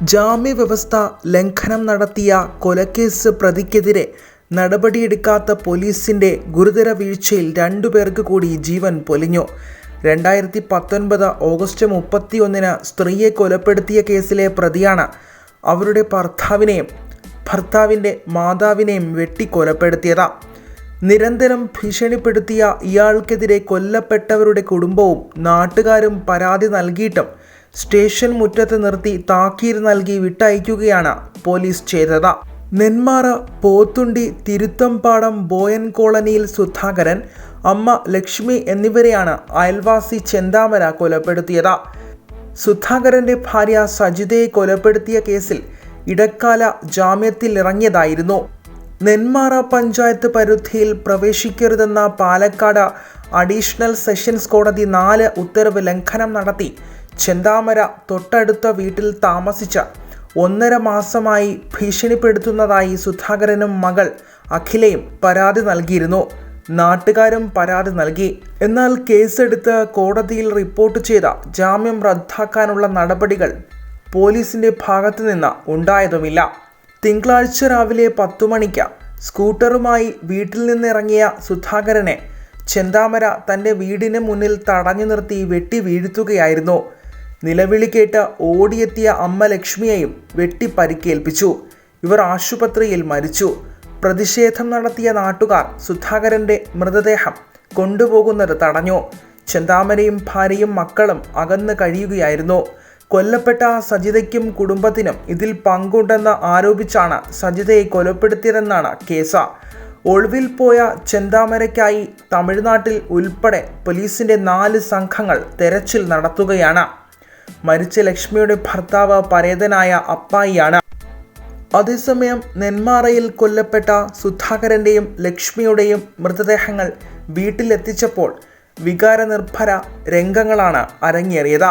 ജാമ്യവ്യവസ്ഥ ലംഘനം നടത്തിയ കൊലക്കേസ് പ്രതിക്കെതിരെ നടപടിയെടുക്കാത്ത പോലീസിന്റെ ഗുരുതര വീഴ്ചയിൽ രണ്ടുപേർക്ക് കൂടി ജീവൻ പൊലിഞ്ഞു. രണ്ടായിരത്തി പത്തൊൻപത് ഓഗസ്റ്റ് മുപ്പത്തി ഒന്നിന് സ്ത്രീയെ കൊലപ്പെടുത്തിയ കേസിലെ പ്രതിയാണ് അവരുടെ ഭർത്താവിനെയും ഭർത്താവിന്റെ മാതാവിനെയും വെട്ടിക്കൊലപ്പെടുത്തിയത്. നിരന്തരം ഭീഷണിപ്പെടുത്തിയ ഇയാൾക്കെതിരെ കൊല്ലപ്പെട്ടവരുടെ കുടുംബവും നാട്ടുകാരും പരാതി നൽകിയിട്ടും സ്റ്റേഷൻ മുറ്റത്ത് നിർത്തി താക്കീത് നൽകി വിട്ടയക്കുകയാണ് പോലീസ് ചെയ്തത്. നെന്മാറ പോത്തുണ്ടി തിരുത്തംപാടം ബോയൻ കോളനിയിൽ സുധാകരൻ അമ്മ ലക്ഷ്മി എന്നിവരെയാണ് അയൽവാസി ചെന്താമര കൊലപ്പെടുത്തിയത്. സുധാകരന്റെ ഭാര്യ സജിതയെ കൊലപ്പെടുത്തിയ കേസിൽ ഇടക്കാല ജാമ്യത്തിൽ ഇറങ്ങിയതായിരുന്നു നെന്മാറ പഞ്ചായത്ത് പരിധിയിൽ പ്രവേശിക്കരുതെന്ന പാലക്കാട് അഡീഷണൽ സെഷൻസ് കോടതി നാല് ഉത്തരവ് ലംഘനം നടത്തി. ചെന്താമര തൊട്ടടുത്ത വീട്ടിൽ താമസിച്ച ഒന്നര മാസമായി ഭീഷണിപ്പെടുത്തുന്നതായി സുധാകരനും മകൾ അഖിലയും പരാതി നൽകിയിരുന്നു. നാട്ടുകാരും പരാതി നൽകി. എന്നാൽ കേസെടുത്ത് കോടതിയിൽ റിപ്പോർട്ട് ചെയ്ത ജാമ്യം റദ്ദാക്കാനുള്ള നടപടികൾ പോലീസിന്റെ ഭാഗത്തു നിന്ന് ഉണ്ടായതുമില്ല. തിങ്കളാഴ്ച രാവിലെ പത്തു മണിക്ക് സ്കൂട്ടറുമായി വീട്ടിൽ നിന്നിറങ്ങിയ സുധാകരനെ ചെന്താമര തന്റെ വീടിന് മുന്നിൽ തടഞ്ഞു നിർത്തി വെട്ടി വീഴ്ത്തുകയായിരുന്നു. നിലവിളി കേട്ട് ഓടിയെത്തിയ അമ്മ ലക്ഷ്മിയെയും വെട്ടി പരിക്കേൽപ്പിച്ചു. ഇവർ ആശുപത്രിയിൽ മരിച്ചു. പ്രതിഷേധം നടത്തിയ നാട്ടുകാർ സുധാകരന്റെ മൃതദേഹം കൊണ്ടുപോകുന്നത് തടഞ്ഞു. ചെന്താമരയും ഭാര്യയും മക്കളും അകന്ന് കഴിയുകയായിരുന്നു. കൊല്ലപ്പെട്ട സജിതയ്ക്കും കുടുംബത്തിനും ഇതിൽ പങ്കുണ്ടെന്ന് ആരോപിച്ചാണ് സജിതയെ കൊലപ്പെടുത്തിയതെന്നാണ് കേസ്. ഒളിവിൽ പോയ ചെന്താമരയ്ക്കായി തമിഴ്നാട്ടിൽ ഉൾപ്പെടെ പോലീസിന്റെ നാല് സംഘങ്ങൾ തെരച്ചിൽ നടത്തുകയാണ്. മരിച്ച ലക്ഷ്മിയുടെ ഭർത്താവ് പരേതനായ അപ്പായിയാണ്. അതേസമയം നെന്മാറയിൽ കൊല്ലപ്പെട്ട സുധാകരന്റെയും ലക്ഷ്മിയുടെയും മൃതദേഹങ്ങൾ വീട്ടിലെത്തിച്ചപ്പോൾ വികാരനിർഭര രംഗങ്ങളാണ് അരങ്ങേറിയത്.